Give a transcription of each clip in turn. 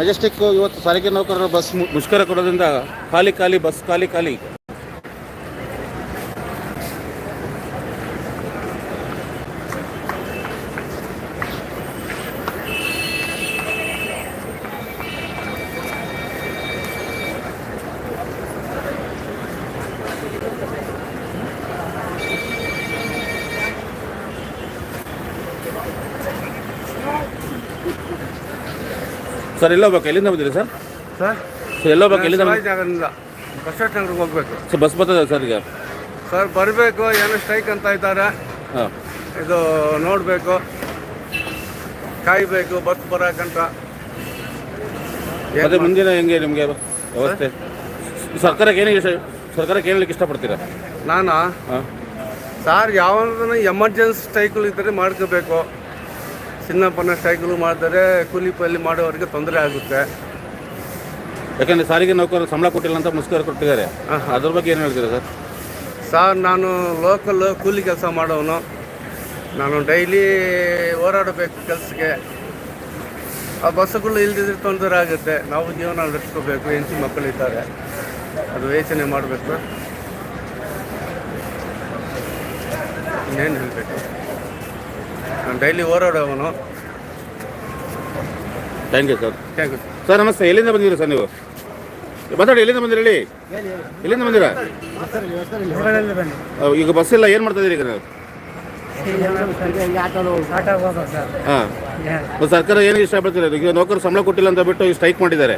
Majestic ಇವತ್ತು ಸಾರಿಗೆ ನೌಕರರ ಬಸ್ ಮುಷ್ಕರ ಕೊಡೋದ್ರಿಂದ ಖಾಲಿ ಖಾಲಿ ಬಸ್ ಖಾಲಿ ಖಾಲಿ. ಸರ್ ಎಲ್ಲ ಹೋಗ್ಬೇಕು? ಎಲ್ಲಿಂದ ಬಂದಿರಿ ಸರ್ ಸರ್ ಸರ್ ಎಲ್ಲ ಹೋಗ್ಬೇಕು? ಎಲ್ಲಿಂದ ಬಂದಿರಿ? ನಗರ್ಗೆ ಹೋಗ್ಬೇಕು. ಸರ್ ಬಸ್ ಬರ್ತದೆ ಸರ್ ಈಗ ಸರ್ ಬರಬೇಕು. ಏನೋ ಸ್ಟ್ರೈಕ್ ಅಂತ ಇದ್ದಾರೆ. ಹಾಂ. ಇದು ನೋಡಬೇಕು. ಕಾಯಬೇಕು. ಬಸ್ ಬರಕಂತ ಅದೇ ಮುಂದಿನ ಹೆಂಗೆ ನಿಮಗೆ ವ್ಯವಸ್ಥೆ? ಸರ್ಕಾರಕ್ಕೆ ಏನಿಗೆ ಇಷ್ಟ ಸರ್ಕಾರಕ್ಕೆ ಏನು ಹೇಳಕ್ಕೆ ಇಷ್ಟಪಡ್ತೀರಾ? ನಾನು? ಹಾಂ. ಸರ್ ಯಾವ್ದನ್ನ ಎಮರ್ಜೆನ್ಸಿ ಸ್ಟ್ರೈಕ್ ಇದ್ದರೆ ಮಾಡ್ಕೋಬೇಕು. ಚಿನ್ನಪ್ಪನ ಸ್ಟ್ರೈಕ್ಗಳು ಮಾಡಿದರೆ ಕೂಲಿ ಪಲ್ಲಿ ಮಾಡೋರಿಗೆ ತೊಂದರೆ ಆಗುತ್ತೆ. ಯಾಕೆಂದರೆ ಸಾರಿಗೆ ನೌಕರರು ಸಂಬಳ ಕೊಟ್ಟಿಲ್ಲ ಅಂತ ಮುಷ್ಕರ ಕೊಟ್ಟಿದ್ದಾರೆ. ಅದ್ರ ಬಗ್ಗೆ ಏನು ಹೇಳ್ತೀರಾ ಸರ್? ಸರ್ ನಾನು ಲೋಕಲ್ ಕೂಲಿ ಕೆಲಸ ಮಾಡೋನು. ನಾನು ಡೈಲಿ ಓಡಾಡಬೇಕು ಕೆಲಸಕ್ಕೆ. ಆ ಬಸ್ಸುಗಳು ಇಲ್ದಿದ್ರೆ ತೊಂದರೆ ಆಗುತ್ತೆ. ನಾವು ಜೀವನ ನಡೆಸ್ಕೋಬೇಕು. ಹೆಂಡತಿ ಮಕ್ಕಳಿದ್ದಾರೆ ಅದು ಯೋಚನೆ ಮಾಡಬೇಕು. ಇನ್ನೇನು ಹೇಳಬೇಕು? ನಾನು daily ಓಡಾಡೋವನು thank you sir thank you sir ನಮಸ್ತೆ. ಎಲ್ಲಿಂದ ಬಂದಿದ್ದೀರಾ ಸರ್ ನೀವು? ಮಾತಾಡಿ ಎಲ್ಲಿಂದ ಬಂದಿರಿ ಹೇಳಿ? ಎಲ್ಲಿಂದ ಬಂದಿರಾ ಈಗ ಬಸ್ ಇಲ್ಲ ಏನು ಮಾಡ್ತಾ ಇದ್ದೀರಿ ಈಗ ನೀವು? ಹಾಂ. ಸರ್ಕಾರ ಏನು ಇಷ್ಟಪಡ್ತೀರಾ ಈಗ ನೌಕರು ಸಂಬಳ ಕೊಟ್ಟಿಲ್ಲ ಅಂತ ಬಿಟ್ಟು ಈಗ ಸ್ಟ್ರೈಕ್ ಮಾಡಿದ್ದಾರೆ.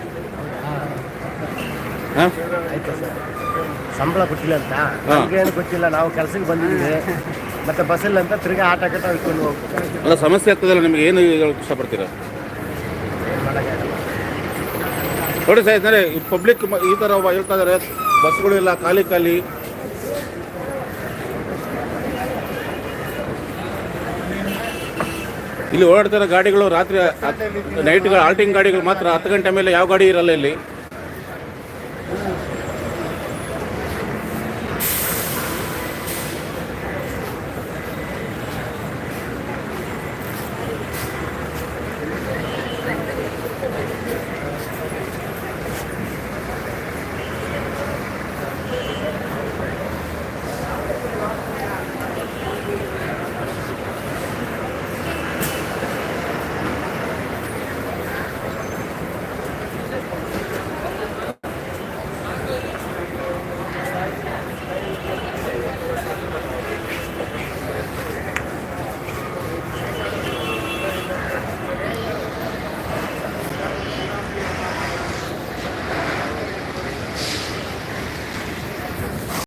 ಹಾಂ? ಸಂಬಳ ಕೊಟ್ಟಿಲ್ಲ ಅಂತ. ಏನು ಗೊತ್ತಿಲ್ಲ. ನಾವು ಕೆಲಸಕ್ಕೆ ಬಂದಿದ್ದೀವಿ. ಮತ್ತೆ ಬಸ್ ಇಲ್ಲ ಅಂತ ತಿರ್ಗಿ ಆಟ ಕಟ್ಟ ಇಟ್ಕೊಂಡು ಅಲ್ಲ, ಸಮಸ್ಯೆ ಆಗ್ತದಲ್ಲ, ನಿಮಗೆ ಏನು ಹೇಳಕ್ ಇಷ್ಟಪಡ್ತೀರಾ? ನೋಡಿ ಸರ್ ಅಂದರೆ ಪಬ್ಲಿಕ್ ಈ ಥರ ಹೇಳ್ತಾ ಇದ್ದಾರೆ ಬಸ್ಗಳು ಇಲ್ಲ, ಖಾಲಿ ಖಾಲಿ. ಇಲ್ಲಿ ಓಡಾಡ್ತಿರೋ ಗಾಡಿಗಳು ರಾತ್ರಿ ನೈಟ್ಗಳು ಆಲ್ಟಿಂಗ್ ಗಾಡಿಗಳು ಮಾತ್ರ, ಹತ್ತು ಗಂಟೆ ಮೇಲೆ ಯಾವ ಗಾಡಿ ಇರಲ್ಲ ಇಲ್ಲಿ.